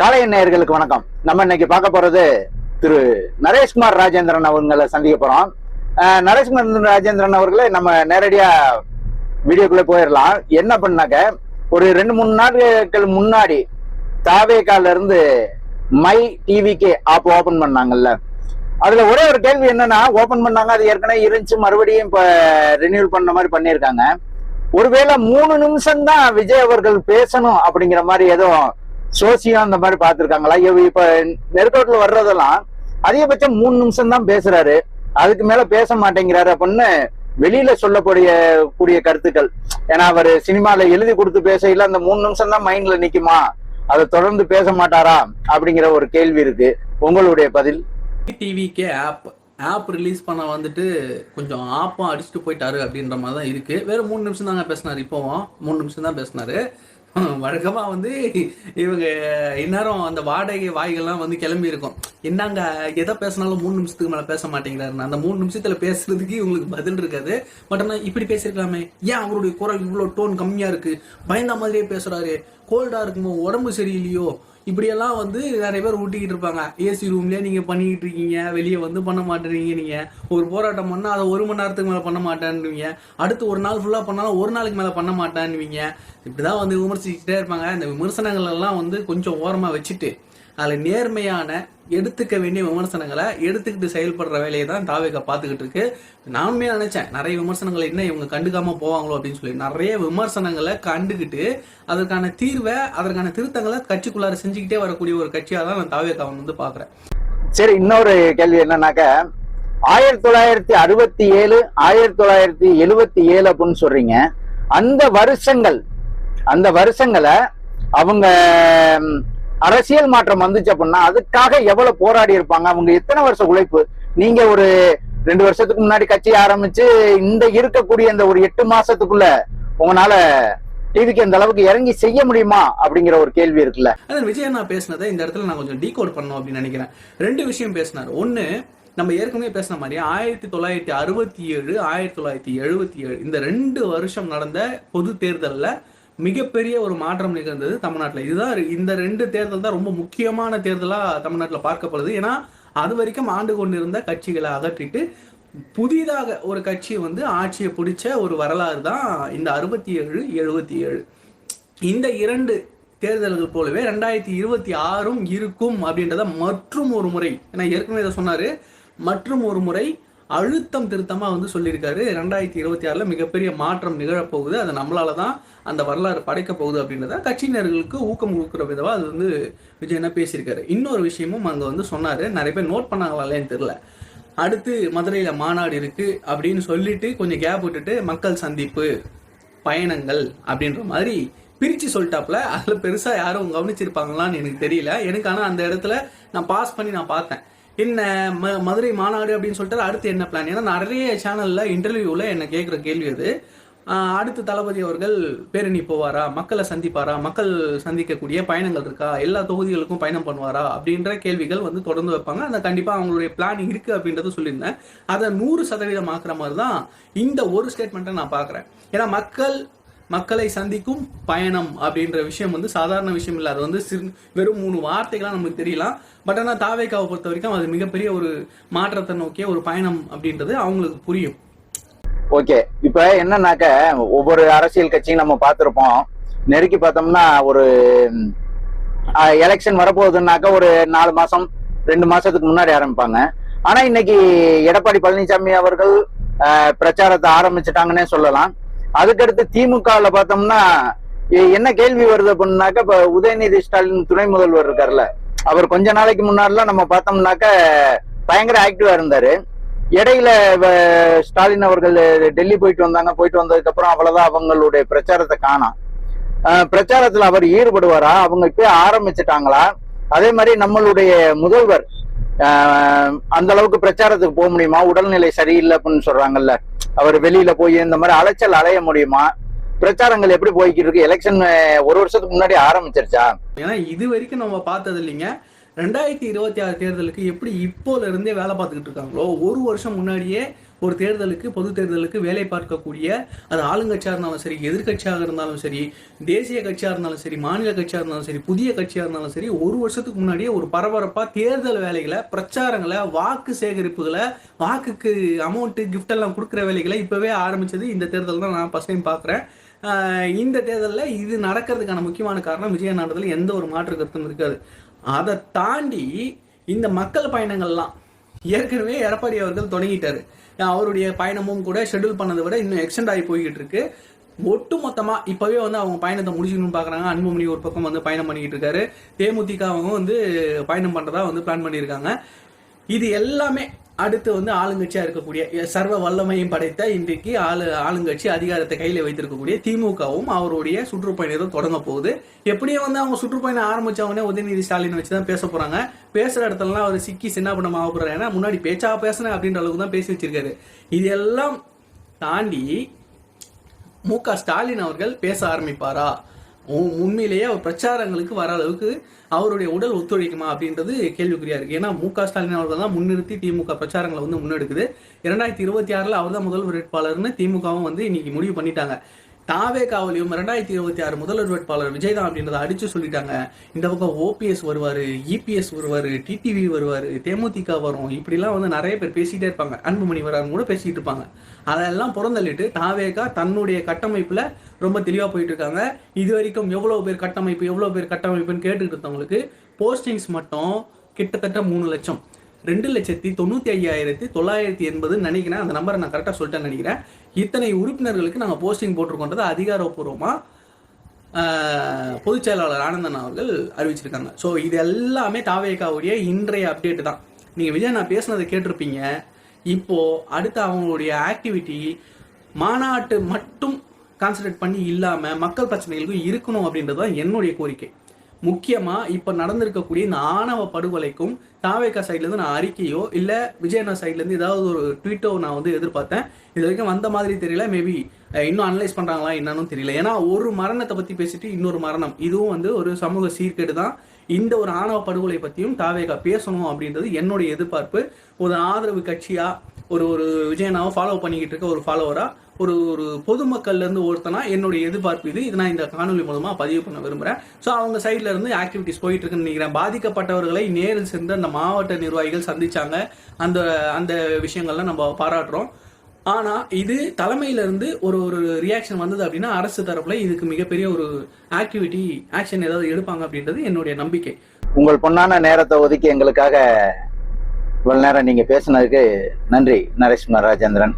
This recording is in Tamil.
காலை நேயர்களுக்கு வணக்கம். நம்ம இன்னைக்கு பார்க்க போறது திரு நரேஷ்குமார் ராஜேந்திரன் அவங்களை சந்திக்க போறோம். நரேஷ்குமார் ராஜேந்திரன் அவர்களை நம்ம நேரடியா வீடியோக்குள்ள போயிடலாம். என்ன பண்ணாக்க ஒரு ரெண்டு மூணு நாட்கள் முன்னாடி தாவேக்கால இருந்து மை டிவிக்கு ஆப் ஓபன் பண்ணாங்கல்ல. அதுல ஒரே ஒரு கேள்வி என்னன்னா ஓபன் பண்ணாங்க அது ஏற்கனவே இருந்துச்சு மறுபடியும் இப்ப ரினியூல் பண்ண மாதிரி பண்ணியிருக்காங்க. ஒருவேளை மூணு நிமிஷம் தான் விஜய் அவர்கள் பேசணும் அப்படிங்கிற மாதிரி ஏதோ சோசியம் அந்த மாதிரி பார்த்திருக்காங்களா? இப்ப நெருக்கோட்டில் வர்றதெல்லாம் அதிகபட்சம் மூணு நிமிஷம் தான் பேசுறாரு. அதுக்கு மேல பேச மாட்டேங்கிறாரு அப்படின்னு வெளியில சொல்லக்கூடிய கூடிய கருத்துக்கள். ஏன்னா அவர் சினிமால எழுதி கொடுத்து பேசையில அந்த மூணு நிமிஷம் தான் மைண்ட்ல நிக்குமா? அதை தொடர்ந்து பேச மாட்டாரா? அப்படிங்கிற ஒரு கேள்வி இருக்கு. உங்களுடைய பதில்? டிவிக்கே ஆப் ஆப் ரிலீஸ் பண்ண வந்துட்டு கொஞ்சம் ஆப்பம் அடிச்சுட்டு போயிட்டாரு அப்படின்ற மாதிரி தான் இருக்கு. வேற மூணு நிமிஷம் தாங்க பேசினாரு. இப்போவும் மூணு நிமிஷம் தான் பேசினாரு. வழக்கமாக வந்து இவங்க இந்நேரம் அந்த வாடகை வாய்கள்லாம் வந்து கிளம்பி இருக்கும் என்னங்க எதை பேசினாலும் மூணு நிமிஷத்துக்கு மேலே பேச மாட்டேங்கிறாருன்னு. அந்த மூணு நிமிஷத்துல பேசுறதுக்கு இவங்களுக்கு பதில் இருக்காது. பட் ஆனால் இப்படி பேசியிருக்கலாமே. ஏன் அவருடைய குரல் இவ்வளோ டோன் கம்மியாக இருக்கு? பயந்த மாதிரியே பேசுறாரு. கோல்டாக இருக்குமோ? உடம்பு சரியில்லையோ? இப்படியெல்லாம் வந்து நிறைய பேர் ஊட்டிக்கிட்டு இருப்பாங்க. ஏசி ரூம்லயே நீங்க பண்ணிக்கிட்டு இருக்கீங்க. வெளியே வந்து பண்ண மாட்டேறீங்க நீங்க. ஒரு போராட்டம் பண்ணா அதை ஒரு மணி நேரத்துக்கு மேல பண்ண மாட்டேன்னுவீங்க. அடுத்து ஒரு நாள் ஃபுல்லா பண்ணாலும் ஒரு நாளைக்கு மேல பண்ண மாட்டேன்னுவீங்க. இப்படிதான் வந்து விமர்சிச்சுட்டே இருப்பாங்க. இந்த விமர்சனங்கள் எல்லாம் வந்து கொஞ்சம் ஓரமா வச்சுட்டு அதில் நேர்மையான எடுத்துக்க வேண்டிய விமர்சனங்களை எடுத்துக்கிட்டு செயல்படுற வேலையை தான் தாவேகா பார்த்துக்கிட்டு இருக்கு. நானுமே நினைச்சேன் நிறைய விமர்சனங்களை என்ன இவங்க கண்டுக்காம போவாங்களோ அப்படின்னு சொல்லி. நிறைய விமர்சனங்களை கண்டுக்கிட்டு அதற்கான தீர்வை அதற்கான திருத்தங்களை கட்சிக்குள்ளார செஞ்சுக்கிட்டே வரக்கூடிய ஒரு கட்சியாக தான் நான் தாவேக்காவை வந்து பார்க்குறேன். சரி இன்னொரு கேள்வி என்னன்னாக்க ஆயிரத்தி தொள்ளாயிரத்தி அறுபத்தி ஏழு ஆயிரத்தி தொள்ளாயிரத்தி எழுபத்தி ஏழு அப்படின்னு சொல்றீங்க. அந்த வருஷங்கள் அந்த வருஷங்களை அவங்க அரசியல் மாற்றம் வந்துச்சு அப்படின்னா அதுக்காக எவ்வளவு போராடி இருப்பாங்க? அவங்க எத்தனை வருஷம் உழைப்பு? நீங்க ஒரு ரெண்டு வருஷத்துக்கு முன்னாடி கட்சி ஆரம்பிச்சு இந்த இருக்கக்கூடிய இந்த ஒரு எட்டு மாசத்துக்குள்ள உங்களால டிவிக்கு அந்த அளவுக்கு இறங்கி செய்ய முடியுமா அப்படிங்கிற ஒரு கேள்வி இருக்குல்ல. அதான் விஜய் நான் பேசினதை இந்த இடத்துல நான் கொஞ்சம் டீகோட் பண்ணணும் அப்படின்னு நினைக்கிறேன். ரெண்டு விஷயம் பேசினார். ஒன்னு நம்ம ஏற்கனவே பேசின மாதிரி ஆயிரத்தி தொள்ளாயிரத்தி அறுபத்தி ஏழு ஆயிரத்தி தொள்ளாயிரத்தி எழுபத்தி ஏழு இந்த ரெண்டு வருஷம் நடந்த பொது தேர்தலில் மிகப்பெரிய ஒரு மாற்றம் நிகழ்ந்தது தமிழ்நாட்டில். இதுதான் இந்த ரெண்டு தேர்தல் தான் ரொம்ப முக்கியமான தேர்தலாக தமிழ்நாட்டில் பார்க்கப்படுது. ஏன்னா அது வரைக்கும் ஆண்டு கொண்டிருந்த கட்சிகளை அகற்றிட்டு புதிதாக ஒரு கட்சி வந்து ஆட்சியை பிடிச்ச ஒரு வரலாறு தான் இந்த அறுபத்தி ஏழு எழுபத்தி ஏழு இந்த இரண்டு தேர்தல்கள் போலவே ரெண்டாயிரத்தி இருபத்தி ஆறும் இருக்கும் அப்படின்றத மற்றும் ஒரு முறை ஏன்னா ஏற்கனவே இதை சொன்னார். மற்றும் ஒரு முறை அழுத்தம் திருத்தமாக வந்து சொல்லியிருக்காரு. ரெண்டாயிரத்தி இருபத்தி ஆறில் மிகப்பெரிய மாற்றம் நிகழப்போகுது. அது நம்மளால தான் அந்த வரலாறு படைக்க போகுது அப்படின்றத கட்சியினர்களுக்கு ஊக்கம் கொடுக்குற விதமாக அது வந்து விஜய் என்ன பேசியிருக்காரு. இன்னொரு விஷயமும் அங்கே வந்து சொன்னார். நிறைய பேர் நோட் பண்ணாங்களா இல்லையான்னு அடுத்து மதுரையில் மாநாடு இருக்குது அப்படின்னு சொல்லிட்டு கொஞ்சம் கேப் விட்டுட்டு மக்கள் சந்திப்பு பயணங்கள் அப்படின்ற மாதிரி பிரித்து சொல்லிட்டாப்புல. அதில் பெருசாக யாரும் கவனிச்சிருப்பாங்களான்னு எனக்கு தெரியல. எனக்கு ஆனால் அந்த இடத்துல நான் பாஸ் பண்ணி நான் பார்த்தேன். என்ன ம- மதுரை மாநாடு அப்படின்னு சொல்லிட்டு அடுத்து என்ன பிளான் ஏன்னா நிறைய சேனலில் இன்டர்வியூவில் என்ன கேட்குற கேள்வி அது. அடுத்து தளபதி அவர்கள் பேரணி போவாரா? மக்களை சந்திப்பாரா? மக்கள் சந்திக்கக்கூடிய பயணங்கள் இருக்கா? எல்லா தொகுதிகளுக்கும் பயணம் பண்ணுவாரா? அப்படின்ற கேள்விகள் வந்து தொடர்ந்து வைப்பாங்க. அந்த கண்டிப்பாக அவங்களுடைய பிளான் இருக்குது அப்படின்றத சொல்லியிருந்தேன். அதை நூறு சதவீதம் ஆக்குற மாதிரி தான் இந்த ஒரு ஸ்டேட்மெண்ட்டை நான் பார்க்குறேன். ஏன்னா மக்கள் மக்களை சந்திக்கும் பயணம் அப்படின்ற விஷயம் வந்து சாதாரண விஷயம் இல்லை. அது வந்து சிறு வெறும் மூணு வார்த்தைகளாக நமக்கு தெரியலாம். பட் ஆனால் தாவேக்காவை பொறுத்த வரைக்கும் அது மிகப்பெரிய ஒரு மாற்றத்தை நோக்கிய ஒரு பயணம் அப்படின்றது அவங்களுக்கு புரியும். ஓகே. இப்ப என்னன்னாக்க ஒவ்வொரு அரசியல் கட்சியும் நம்ம பார்த்திருப்போம். நெருக்கி பார்த்தோம்னா ஒரு எலெக்ஷன் வரப்போகுதுன்னாக்க ஒரு நாலு மாசம் ரெண்டு மாசத்துக்கு முன்னாடி ஆரம்பிப்பாங்க. ஆனா இன்னைக்கு எடப்பாடி பழனிசாமி அவர்கள் பிரச்சாரத்தை ஆரம்பிச்சிட்டாங்கன்னே சொல்லலாம். அதுக்கடுத்து திமுகவுல பார்த்தோம்னா என்ன கேள்வி வருது அப்படின்னாக்க இப்ப உதயநிதி ஸ்டாலின் துணை முதல்வர் இருக்காருல்ல அவர் கொஞ்ச நாளைக்கு முன்னாடிலாம் நம்ம பார்த்தோம்னாக்க பயங்கர ஆக்டிவா இருந்தாரு. இடையில ஸ்டாலின் அவர்கள் டெல்லி போயிட்டு வந்தாங்க. போயிட்டு வந்ததுக்கு அப்புறம் அவ்வளவுதான் அவங்களுடைய பிரச்சாரத்தை காணும். பிரச்சாரத்துல அவர் ஈடுபடுவாரா? அவங்க இப்ப ஆரம்பிச்சிட்டாங்களா? அதே மாதிரி நம்மளுடைய முதல்வர் அஹ், அந்த அளவுக்கு பிரச்சாரத்துக்கு போக முடியுமா? உடல்நிலை சரியில்லை அப்படின்னு சொல்றாங்கல்ல. அவர் வெளியில போய் இந்த மாதிரி அலைச்சல் அலைய முடியுமா? பிரச்சாரங்கள் எப்படி போய்கிட்டு இருக்கு? எலெக்ஷன் ஒரு வருஷத்துக்கு முன்னாடி ஆரம்பிச்சிருச்சா? ஏன்னா இது வரைக்கும் நம்ம பார்த்தது இல்லைங்க. ரெண்டாயிரத்தி இருபத்தி ஆறு தேர்தலுக்கு எப்படி இப்போல இருந்தே வேலை பார்த்துக்கிட்டு இருக்காங்களோ ஒரு வருஷம் முன்னாடியே ஒரு தேர்தலுக்கு பொது தேர்தலுக்கு வேலை பார்க்கக்கூடிய அது ஆளுங்கட்சியாக இருந்தாலும் சரி எதிர்க்கட்சியாக இருந்தாலும் சரி தேசிய கட்சியாக இருந்தாலும் சரி மாநில கட்சியாக இருந்தாலும் சரி புதிய கட்சியாக இருந்தாலும் சரி ஒரு வருஷத்துக்கு முன்னாடியே ஒரு பரபரப்பாக தேர்தல் வேலைகளை பிரச்சாரங்களை வாக்கு சேகரிப்புகளை வாக்குக்கு அமௌண்ட்டு கிஃப்ட் எல்லாம் கொடுக்குற வேலைகளை இப்போவே ஆரம்பித்தது இந்த தேர்தல் தான் நான் ஃபஸ்ட் டைம் பார்க்குறேன் இந்த தேர்தலில் இது நடக்கிறதுக்கான முக்கியமான காரணம் விஜய நாடுதல் எந்த ஒரு மாற்று கருத்தும் இருக்காது. அதை தாண்டி இந்த மக்கள் பயணங்கள்லாம் ஏற்கனவே எடப்பாடி அவர்கள் தொடங்கிட்டாரு. அவருடைய பயணமும் கூட ஷெட்யூல் பண்ணதை விட இன்னும் எக்ஸ்டெண்ட் ஆகி போய்கிட்டு இருக்கு ஒட்டு மொத்தமா இப்பவே வந்து அவங்க பயணத்தை முடிச்சுக்கணும்னு பாக்குறாங்க. அன்புமணி ஒரு பக்கம் வந்து பயணம் பண்ணிக்கிட்டு இருக்காரு. தேமுதிக அவங்க வந்து பயணம் பண்றதா வந்து பிளான் பண்ணியிருக்காங்க. இது எல்லாமே அடுத்து வந்து ஆளுங்கட்சியா இருக்கக்கூடிய சர்வ வல்லமையும் படைத்த இன்றைக்கு ஆளு ஆளுங்கட்சி அதிகாரத்தை கையில வைத்திருக்கக்கூடிய திமுகவும் அவருடைய சுற்றுப்பயணத்தை தொடங்க போகுது. எப்படியும் வந்து அவங்க சுற்றுப்பயணம் ஆரம்பிச்சவொடனே உதயநிதி ஸ்டாலின் வச்சு தான் பேச போறாங்க. பேசுற இடத்துலலாம் அவர் சிக்கி சின்ன பண்ண ஆக ஏன்னா முன்னாடி பேச்சா பேசுனேன் அப்படின்ற அளவுக்கு தான் பேசி வச்சிருக்காரு. இது எல்லாம் தாண்டி மு க ஸ்டாலின் அவர்கள் பேச ஆரம்பிப்பாரா? உண்மையிலேயே அவர் பிரச்சாரங்களுக்கு வர அளவுக்கு அவருடைய உடல் ஒத்துழைக்குமா அப்படின்றது கேள்விக்குறியா இருக்கு. ஏன்னா மு க. ஸ்டாலின் அவர்கள் தான் முன்னிறுத்தி திமுக பிரச்சாரங்களை வந்து முன்னெடுக்குது. இரண்டாயிரத்தி இருபத்தி ஆறுல அவர் தான் முதல்வர் வேட்பாளர்னு திமுகவும் வந்து இன்னைக்கு முடிவு பண்ணிட்டாங்க. தாவே காவலியும் ரெண்டாயிரத்தி இருபத்தி ஆறு முதல்வர் வேட்பாளர் விஜய் தான் அப்படின்றத அடிச்சு சொல்லிட்டாங்க. இந்த பக்கம் ஓபிஎஸ் வருவார் இபிஎஸ் வருவார் டிடிவி வருவார் தேமுதிக வரும். இப்படிலாம் வந்து நிறைய பேர் பேசிகிட்டே இருப்பாங்க. அன்புமணி வராருன்னு கூட பேசிட்டு இருப்பாங்க. அதெல்லாம் புறந்தள்ளிட்டு தாவேகா தன்னுடைய கட்டமைப்பில் ரொம்ப தெளிவாக போயிட்டு இருக்காங்க. இது வரைக்கும் எவ்வளோ பேர் கட்டமைப்பு எவ்வளோ பேர் கட்டமைப்புன்னு கேட்டுக்கிட்டு இருந்தவங்களுக்கு போஸ்டிங்ஸ் மட்டும் கிட்டத்தட்ட மூணு லட்சம். ரெண்டு லட்சத்தி தொண்ணூற்றி ஐயாயிரத்தி தொள்ளாயிரத்தி எண்பது நினைக்கிறேன். அந்த நம்பரை நான் கரெக்டாக சொல்லிட்டேன்னு நினைக்கிறேன். இத்தனை உறுப்பினர்களுக்கு நாங்கள் போஸ்டிங் போட்டிருக்கோன்றதை அதிகாரப்பூர்வமாக பொதுச் செயலாளர் ஆனந்தன் அவர்கள் அறிவிச்சிருக்காங்க. ஸோ இது எல்லாமே தாவேக்காவுடைய இன்றைய அப்டேட் தான். நீங்கள் விஜய் நான் பேசுனதை கேட்டிருப்பீங்க. இப்போது அடுத்து அவங்களுடைய ஆக்டிவிட்டி மாநாட்டு மட்டும் கான்சன்ட்ரேட் பண்ணி இல்லாமல் மக்கள் பிரச்சனைகளுக்கும் இருக்கணும் அப்படின்றது தான் என்னுடைய கோரிக்கை. முக்கியமாக இப்போ நடந்திருக்கக்கூடிய இந்த ஆணவ படுகொலைக்கும் தாவேக்கா சைட்லேருந்து நான் அறிக்கையோ இல்லை விஜயண்ணா சைட்லேருந்து ஏதாவது ஒரு ட்வீட்டோ நான் வந்து எதிர்பார்த்தேன். இது வரைக்கும் வந்த மாதிரி தெரியல. மேபி இன்னும் அனலைஸ் பண்ணுறாங்களா என்னன்னு தெரியல. ஏன்னா ஒரு மரணத்தை பற்றி பேசிட்டு இன்னொரு மரணம். இதுவும் வந்து ஒரு சமூக சீர்கேடு தான். இந்த ஒரு ஆணவ படுகொலை பற்றியும் தாவேகா பேசணும் அப்படின்றது என்னுடைய எதிர்பார்ப்பு. ஒரு ஆதரவு கட்சியாக ஒரு ஒரு விஜயனாவை ஃபாலோ பண்ணிக்கிட்டு இருக்க ஒரு ஃபாலோவராக ஒரு ஒரு பொதுமக்கள்லேருந்து ஒருத்தனா என்னுடைய எதிர்பார்ப்பு இது. இது நான் இந்த காணொலி மூலமாக பதிவு பண்ண விரும்புகிறேன் ஸோ அவங்க சைட்லேருந்து ஆக்டிவிட்டிஸ் போயிட்டு இருக்குன்னு நினைக்கிறேன். பாதிக்கப்பட்டவர்களை நேரில் சென்று அந்த மாவட்ட நிர்வாகிகள் சந்திச்சாங்க. அந்த அந்த விஷயங்கள்லாம் நம்ம பாராட்டுறோம். ஆனால் இது தலைமையிலேருந்து ஒரு ஒரு ரியாக்ஷன் வந்தது அப்படின்னா அரசு தரப்பில் இதுக்கு மிகப்பெரிய ஒரு ஆக்டிவிட்டி ஆக்ஷன் ஏதாவது எடுப்பாங்க அப்படின்றது என்னுடைய நம்பிக்கை. உங்கள் பொன்னான நேரத்தை ஒதுக்கி எங்களுக்காக இவ்வளவு நேரம் நீங்க பேசுனதுக்கு நன்றி நரேஷ்குமார் ராஜேந்திரன்.